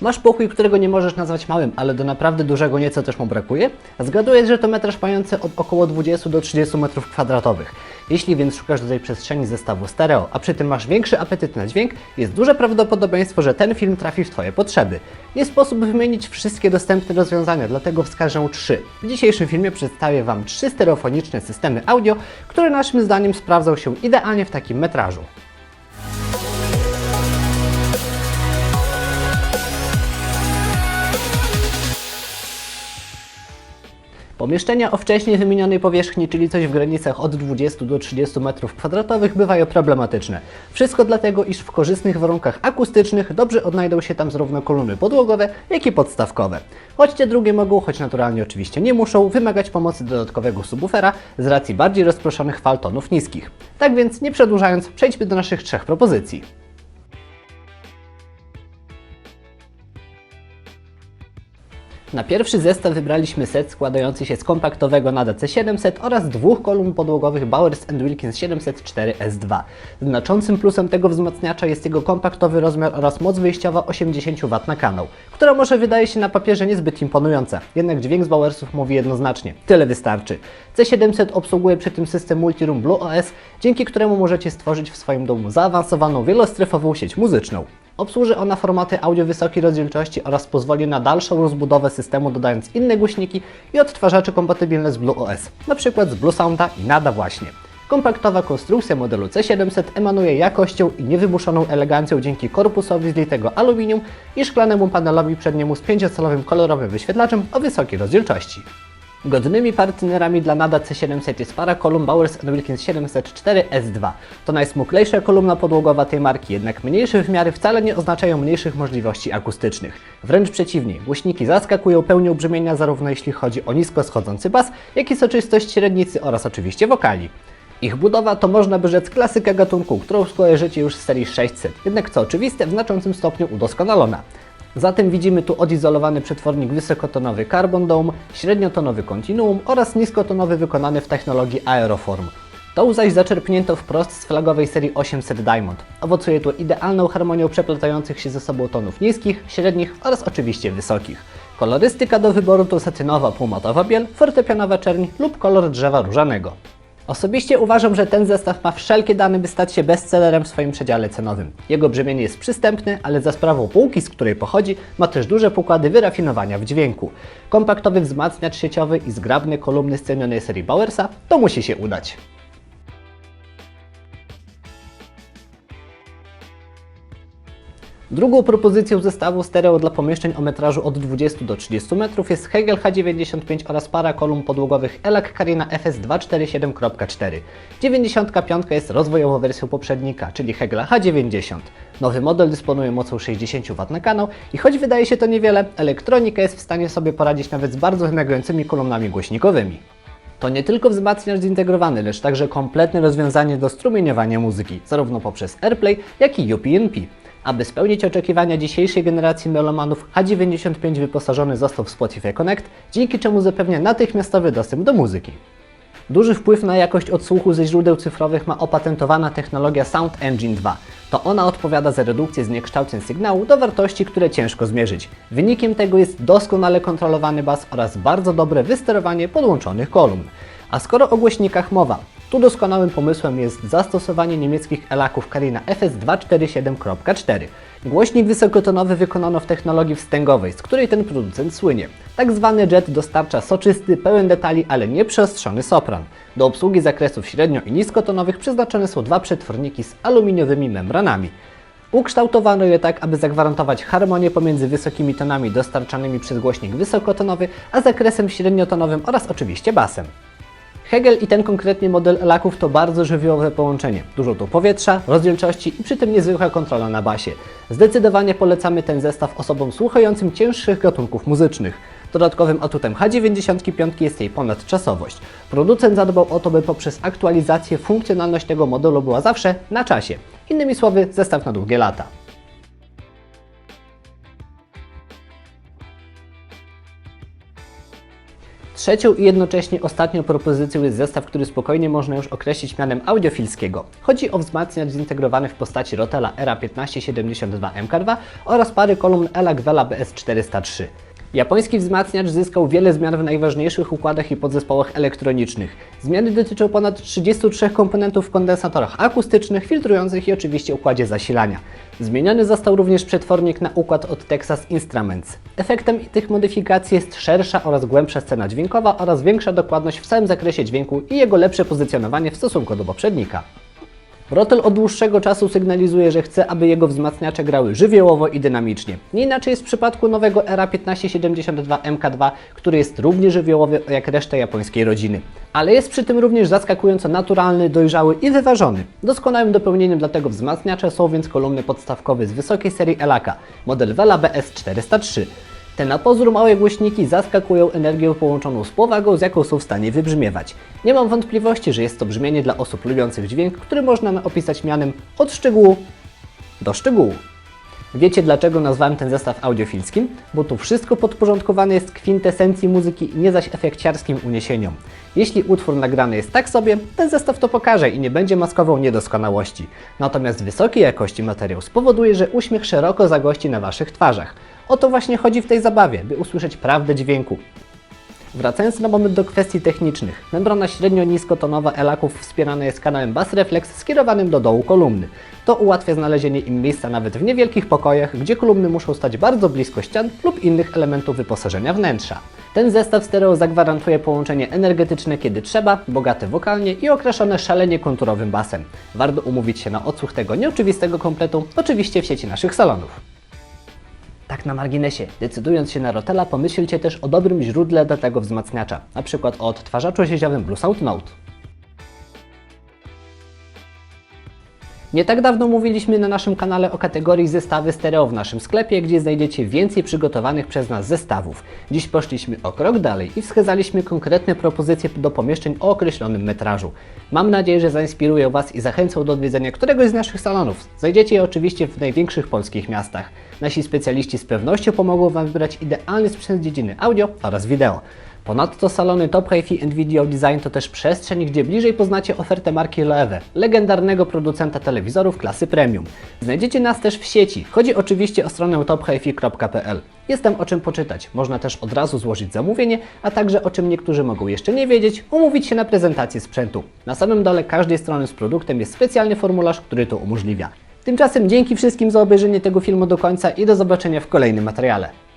Masz pokój, którego nie możesz nazwać małym, ale do naprawdę dużego nieco też mu brakuje? Zgaduję, że to metraż mający od około 20 do 30 metrów kwadratowych. Jeśli więc szukasz tutaj przestrzeni zestawu stereo, a przy tym masz większy apetyt na dźwięk, jest duże prawdopodobieństwo, że ten film trafi w Twoje potrzeby. Nie sposób wymienić wszystkie dostępne rozwiązania, dlatego wskażę trzy. W dzisiejszym filmie przedstawię Wam trzy stereofoniczne systemy audio, które naszym zdaniem sprawdzą się idealnie w takim metrażu. Pomieszczenia o wcześniej wymienionej powierzchni, czyli coś w granicach od 20 do 30 m2, bywają problematyczne. Wszystko dlatego, iż w korzystnych warunkach akustycznych dobrze odnajdą się tam zarówno kolumny podłogowe, jak i podstawkowe. Choć te drugie mogą, choć naturalnie oczywiście nie muszą, wymagać pomocy dodatkowego subwoofera z racji bardziej rozproszonych fal tonów niskich. Tak więc, nie przedłużając, przejdźmy do naszych trzech propozycji. Na pierwszy zestaw wybraliśmy set składający się z kompaktowego Nada C700 oraz dwóch kolumn podłogowych Bowers Wilkins 704S2. Znaczącym plusem tego wzmacniacza jest jego kompaktowy rozmiar oraz moc wyjściowa 80 W na kanał, która może wydaje się na papierze niezbyt imponująca, jednak dźwięk z Bowersów mówi jednoznacznie. Tyle wystarczy. C700 obsługuje przy tym system Multiroom Blue OS, dzięki któremu możecie stworzyć w swoim domu zaawansowaną wielostrefową sieć muzyczną. Obsłuży ona formaty audio wysokiej rozdzielczości oraz pozwoli na dalszą rozbudowę systemu dodając inne głośniki i odtwarzacze kompatybilne z Blue OS, np. z Blue Sounda i Nada właśnie. Kompaktowa konstrukcja modelu C700 emanuje jakością i niewymuszoną elegancją dzięki korpusowi z litego aluminium i szklanemu panelowi przedniemu z 5-calowym kolorowym wyświetlaczem o wysokiej rozdzielczości. Godnymi partnerami dla Nada C700 jest para kolumn Bowers Wilkins 704S2. To najsmuklejsza kolumna podłogowa tej marki, jednak mniejsze wymiary wcale nie oznaczają mniejszych możliwości akustycznych. Wręcz przeciwnie, głośniki zaskakują pełnią brzmienia zarówno jeśli chodzi o nisko schodzący bas, jak i soczystość średnicy oraz oczywiście wokali. Ich budowa to można by rzec klasyka gatunku, którą skojarzycie już z serii 600, jednak co oczywiste w znaczącym stopniu udoskonalona. Zatem widzimy tu odizolowany przetwornik wysokotonowy Carbon Dome, średniotonowy Continuum oraz niskotonowy wykonany w technologii Aeroform. To zaś zaczerpnięto wprost z flagowej serii 800 Diamond. Owocuje tu idealną harmonią przeplatających się ze sobą tonów niskich, średnich oraz oczywiście wysokich. Kolorystyka do wyboru to satynowa półmatowa biel, fortepianowa czerń lub kolor drzewa różanego. Osobiście uważam, że ten zestaw ma wszelkie dane, by stać się bestsellerem w swoim przedziale cenowym. Jego brzmienie jest przystępne, ale za sprawą półki, z której pochodzi, ma też duże pokłady wyrafinowania w dźwięku. Kompaktowy wzmacniacz sieciowy i zgrabne kolumny z cenionej serii Bowersa to musi się udać. Drugą propozycją zestawu stereo dla pomieszczeń o metrażu od 20 do 30 metrów jest Hegel H95 oraz para kolumn podłogowych Elac Carina FS247.4. 95 jest rozwojową wersją poprzednika, czyli Hegla H90. Nowy model dysponuje mocą 60 W na kanał i choć wydaje się to niewiele, elektronika jest w stanie sobie poradzić nawet z bardzo wymagającymi kolumnami głośnikowymi. To nie tylko wzmacniacz zintegrowany, lecz także kompletne rozwiązanie do strumieniowania muzyki, zarówno poprzez AirPlay, jak i UPnP. Aby spełnić oczekiwania dzisiejszej generacji melomanów, H95 wyposażony został w Spotify Connect, dzięki czemu zapewnia natychmiastowy dostęp do muzyki. Duży wpływ na jakość odsłuchu ze źródeł cyfrowych ma opatentowana technologia Sound Engine 2. To ona odpowiada za redukcję zniekształceń sygnału do wartości, które ciężko zmierzyć. Wynikiem tego jest doskonale kontrolowany bas oraz bardzo dobre wysterowanie podłączonych kolumn. A skoro o głośnikach mowa, tu doskonałym pomysłem jest zastosowanie niemieckich elaków Carina FS247.4. Głośnik wysokotonowy wykonano w technologii wstęgowej, z której ten producent słynie. Tak zwany jet dostarcza soczysty, pełen detali, ale nieprzeostrzony sopran. Do obsługi zakresów średnio i niskotonowych przeznaczone są dwa przetworniki z aluminiowymi membranami. Ukształtowano je tak, aby zagwarantować harmonię pomiędzy wysokimi tonami dostarczanymi przez głośnik wysokotonowy, a zakresem średniotonowym oraz oczywiście basem. Hegel i ten konkretnie model laków to bardzo żywiołowe połączenie. Dużo tu powietrza, rozdzielczości i przy tym niezwykła kontrola na basie. Zdecydowanie polecamy ten zestaw osobom słuchającym cięższych gatunków muzycznych. Dodatkowym atutem H95 jest jej ponadczasowość. Producent zadbał o to, by poprzez aktualizację funkcjonalność tego modelu była zawsze na czasie. Innymi słowy, zestaw na długie lata. Trzecią i jednocześnie ostatnią propozycją jest zestaw, który spokojnie można już określić mianem audiofilskiego. Chodzi o wzmacniacz zintegrowany w postaci Rotela ERA 1572 MK2 oraz pary kolumn ELAC Vela BS403. Japoński wzmacniacz zyskał wiele zmian w najważniejszych układach i podzespołach elektronicznych. Zmiany dotyczą ponad 33 komponentów w kondensatorach akustycznych, filtrujących i oczywiście układzie zasilania. Zmieniony został również przetwornik na układ od Texas Instruments. Efektem tych modyfikacji jest szersza oraz głębsza scena dźwiękowa oraz większa dokładność w całym zakresie dźwięku i jego lepsze pozycjonowanie w stosunku do poprzednika. Rotel od dłuższego czasu sygnalizuje, że chce, aby jego wzmacniacze grały żywiołowo i dynamicznie. Nie inaczej jest w przypadku nowego ERA 1572 MK2, który jest równie żywiołowy jak reszta japońskiej rodziny. Ale jest przy tym również zaskakująco naturalny, dojrzały i wyważony. Doskonałym dopełnieniem dla tego wzmacniacza są więc kolumny podstawkowe z wysokiej serii Elaka, model Vela BS403. Te na pozór małe głośniki zaskakują energią połączoną z powagą, z jaką są w stanie wybrzmiewać. Nie mam wątpliwości, że jest to brzmienie dla osób lubiących dźwięk, który można opisać mianem od szczegółu do szczegółu. Wiecie dlaczego nazwałem ten zestaw audiofilskim? Bo tu wszystko podporządkowane jest kwintesencji muzyki, nie zaś efekciarskim uniesieniom. Jeśli utwór nagrany jest tak sobie, ten zestaw to pokaże i nie będzie maskował niedoskonałości. Natomiast wysokiej jakości materiał spowoduje, że uśmiech szeroko zagości na Waszych twarzach. O to właśnie chodzi w tej zabawie, by usłyszeć prawdę dźwięku. Wracając na moment do kwestii technicznych. Membrana średnio-niskotonowa elaków wspierana jest kanałem Bass Reflex skierowanym do dołu kolumny. To ułatwia znalezienie im miejsca nawet w niewielkich pokojach, gdzie kolumny muszą stać bardzo blisko ścian lub innych elementów wyposażenia wnętrza. Ten zestaw stereo zagwarantuje połączenie energetyczne kiedy trzeba, bogate wokalnie i okraszone szalenie konturowym basem. Warto umówić się na odsłuch tego nieoczywistego kompletu, oczywiście w sieci naszych salonów. Tak na marginesie, decydując się na Rotela, pomyślcie też o dobrym źródle dla tego wzmacniacza, przykład o odtwarzaczu sieciowym Blue Sound Note. Nie tak dawno mówiliśmy na naszym kanale o kategorii zestawy stereo w naszym sklepie, gdzie znajdziecie więcej przygotowanych przez nas zestawów. Dziś poszliśmy o krok dalej i wskazaliśmy konkretne propozycje do pomieszczeń o określonym metrażu. Mam nadzieję, że zainspirują Was i zachęcą do odwiedzenia któregoś z naszych salonów. Znajdziecie je oczywiście w największych polskich miastach. Nasi specjaliści z pewnością pomogą Wam wybrać idealny sprzęt z dziedziny audio oraz wideo. Ponadto salony Top Hi-Fi and Video Design to też przestrzeń, gdzie bliżej poznacie ofertę marki Loewe, legendarnego producenta telewizorów klasy premium. Znajdziecie nas też w sieci. Chodzi oczywiście o stronę tophifi.pl. Jest tam o czym poczytać. Można też od razu złożyć zamówienie, a także o czym niektórzy mogą jeszcze nie wiedzieć, umówić się na prezentację sprzętu. Na samym dole każdej strony z produktem jest specjalny formularz, który to umożliwia. Tymczasem dzięki wszystkim za obejrzenie tego filmu do końca i do zobaczenia w kolejnym materiale.